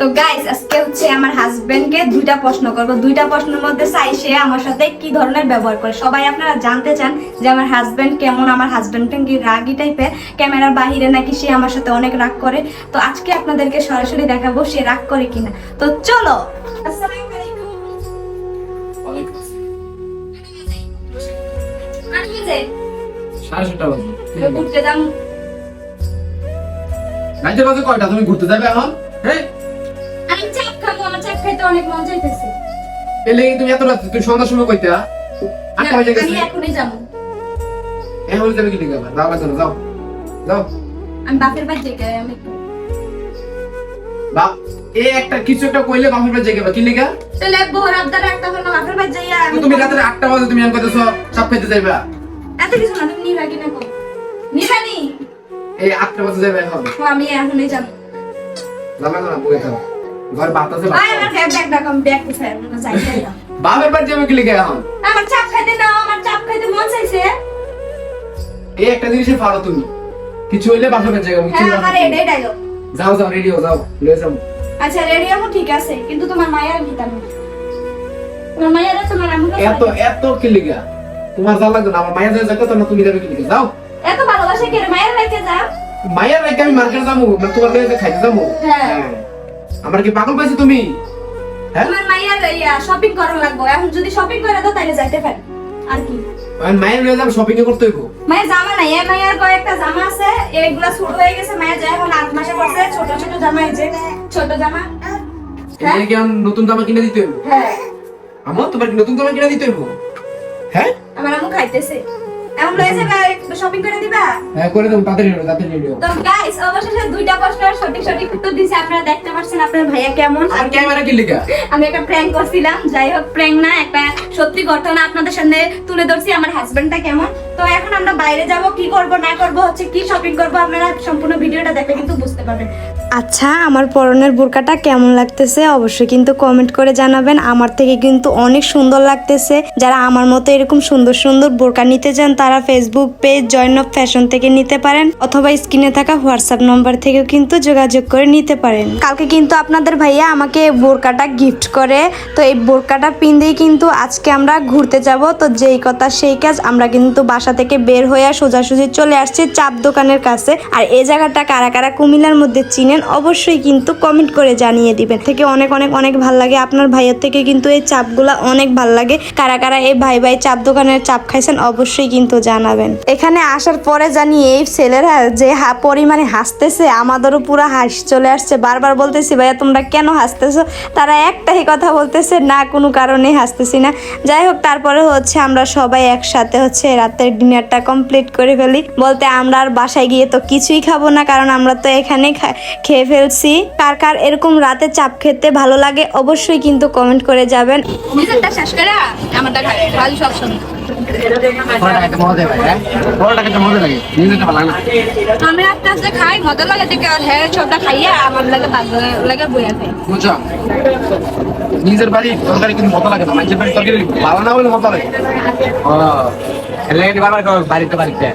তো গাইস আজকে হচ্ছে আমার হাজবেন্ডকে দুইটা প্রশ্ন করব। দুইটা প্রশ্নের মধ্যে চাই সে আমার সাথে কি ধরনের ব্যবহার করে। সবাই আপনারা জানতে চান যে আমার হাজবেন্ড কেমন আমার হাজবেন্ড কি রাগি টাইপের ক্যামেরার বাহিরে নাকি সে আমার সাথে অনেক রাগ করে? তো আজকে আপনাদেরকে সরাসরি দেখাবো সে রাগ করে কিনা। তো চলো! ঘুরতে যাম রাইতে বাজে কয়টা? তুমি ঘুরতে যাবে এখন? হ্যাঁ। খাইতে অনেক মন চাইতেছে এলে তুমি এত রাত তুমি সন্ধ্যার সময় কইতা? আটটা বাজে গেছে। আমি এখনই যাব। এখন যাবে কি লিখে যাও বাজে যাও। যাও। আমি বাপের বাড়ি যাই আমি বাপ এ একটা কিছু একটা কইলে বাপের বাড়ি যাবে কি লিখা তাহলে বউর আবদার একটা হলো বাপের বাড়ি যাই তুমি রাতে আটটা বাজে তুমি আমি কইতেছ সব খেতে যাইবা? এত কিছু না তুমি নিবা কো নি এই আটটা বাজে যাবে এখন। আমি এখনই যাব। যাবে না বই খাও ঘর ভাত ভাই। আমার ব্যাগ ব্যাগ রাখো আমি ব্যাগ কোথায় আমি যাই যাই না। বাপের বাড়ি যাবে কি লিখে এখন? আমার চাপ খাইতে নাও আমার চাপ খাইতে মন চাইছে। এই একটা জিনিসে পারো তুমি। কিছু হইলে বাপের বাড়ি যাবে হ্যাঁ আমার এটাই ডায়লগ যাও যাও রেডি হও যাও লয়ে যাও। আচ্ছা রেডি আমো ঠিক আছে কিন্তু তোমার মায়ের ভিতর না তোমার মায়ের তোমার আমু এত এত কি লিখা তোমার যা লাগবে না আমার মায়ের যা যাবে তো না তুমি যাবে কি লিখে যাও। এত ভালোবাসে কে মায়ের রেখে যাও? মায়ের রেখে আমি মার্কেট যাব তোমার মেয়েকে খাইতে যাব? হ্যাঁ। আমার কি পাগল পাইছো তুমি? হ্যাঁ? তোমার মায়ের ইয়া শপিং করা লাগবে। এখন যদি শপিং করে দাও তাহলে যাইতে পারি। আর কি? আমি মায়ের নিয়ে যাব শপিং এ করতে হইব। মায়ের জামা নাই। এ মায়ের কয়েকটা জামা আছে এগুলা ছোট হয়ে গেছে। মায়ের যায় এখন আট মাসে পড়ছে। ছোট ছোট জামা এই যে ছোট জামা। হ্যাঁ? এই কি আমি নতুন জামা কিনে দিতে হইব? হ্যাঁ। আমার তোমার নতুন জামা কিনে দিতে হইব? হ্যাঁ? আমার আমু খাইতেছে। এখন লয়ে যাবে শপিং করে দিবা? হ্যাঁ করে দেবো তাড়াতাড়ি নিও, তাড়াতাড়ি নিও। তো গাইস অবশেষে দুইটা প্রশ্নের সঠিক সঠিক উত্তর দিছে। আপনারা দেখতে পাচ্ছেন আপনার ভাইয়া কেমন। আর ক্যামেরা কি লিখা আমি একটা প্র্যাঙ্ক করছিলাম। যাই হোক প্র্যাঙ্ক না একটা সত্যি ঘটনা আপনাদের সামনে তুলে ধরছি। আমার হাজবেন্ডটা কেমন। তো এখন আমরা বাইরে যাব কি করব না করব হচ্ছে কি শপিং করব আপনারা সম্পূর্ণ ভিডিওটা দেখলে কিন্তু বুঝতে পারবেন। আচ্ছা আমার পরনের বোরকাটা কেমন লাগতেছে? অবশ্যই কিন্তু কমেন্ট করে জানাবেন। আমার থেকে কিন্তু অনেক সুন্দর লাগতেছে। যারা আমার মতো এরকম সুন্দর সুন্দর বোরকা নিতে চান তারা Facebook page join of fashion থেকে নিতে পারেন অথবা স্ক্রিনে থাকা হোয়াটসঅ্যাপ নম্বর থেকেও কিন্তু যোগাযোগ করে নিতে পারেন। কালকে কিন্তু আপনাদের ভাইয়া আমাকে বোরকাটা গিফট করে। তো এই বোরকাটা পিন্দেই কিন্তু আজকে আমরা ঘুরতে যাব। তো যেই কথা সেই কাজ আমরা কিন্তু বাসা থেকে বের হয়ে সোজাসুজি চলে আসছি চাপ দোকানের কাছে। আর এই জায়গাটা কারা কারা কুমিল্লার মধ্যে চিনেন অবশ্যই কিন্তু কমেন্ট করে জানিয়ে দিবেন। থেকে অনেক অনেক অনেক ভালো লাগে। আপনার ভাইয়ের থেকে কিন্তু এই চাপগুলা অনেক ভালো লাগে। কারা কারা এই ভাই ভাই চাপ দোকানের চাপ খাইছেন অবশ্যই কিন্তু জানাবেন। এখানে আসার পরে জানি এই ছেলেরা যে পরিমাণে হাসতেছে, আমাদেরও পুরো হাস চলে আসছে। বারবার বলতেছি, ভাইয়া, তোমরা কেন হাসতেছো? তারা একটাই কথা বলতেছে, না, কোনো কারণে হাসতেছি না। যাই হোক, তারপরে হচ্ছে আমরা সবাই একসাথে হচ্ছে রাতের ডিনারটা কমপ্লিট করে ফেলি। বলতে আমরা আর বাসায় গিয়ে তো কিছুই খাব না, কারণ আমরা তো এখানে খেয়ে ফেলছি। কার কার এরকম রাতে চাপ খেতে ভালো লাগে, অবশ্যই কিন্তু কমেন্ট করে যাবেন। শেষ করে ভালো হ্যাঁ? আমি আস্তে আস্তে খাই মজা লাগে দেখে আর হ্যাঁ সবটা খাইয়া আমার লাগে লাগে বইয়া খাই বুঝছ? নিজের বাড়ি তরকারি কিন্তু মজা লাগে না মানুষের বাড়ি তরকারি ভালো না হলে মজা লাগে। ও এলে বাবার বাড়িতে বাড়িতে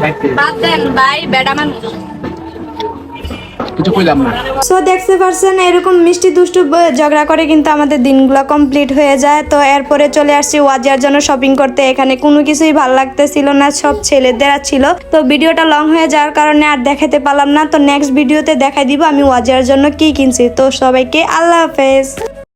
বাড়িতে। বাদ দেন ভাই বেডা মানুষ কিছু কইলাম না। সো দেখতে পারছেন এরকম মিষ্টি দুষ্টু ঝগড়া করে কিন্তু আমাদের দিনগুলো কমপ্লিট হয়ে যায়। তো এরপরে চলে আসছি ওয়াজিয়ার জন্য শপিং করতে। এখানে কোনো কিছুই ভালো লাগতেছিল না, সব ছেলেদের ছিল। তো ভিডিওটা লং হয়ে যাওয়ার কারণে আর দেখাতে পারলাম না। তো নেক্সট ভিডিওতে দেখাই দিব আমি ওয়াজিয়ার জন্য কি কিনছি। তো সবাইকে আল্লাহ হাফেজ।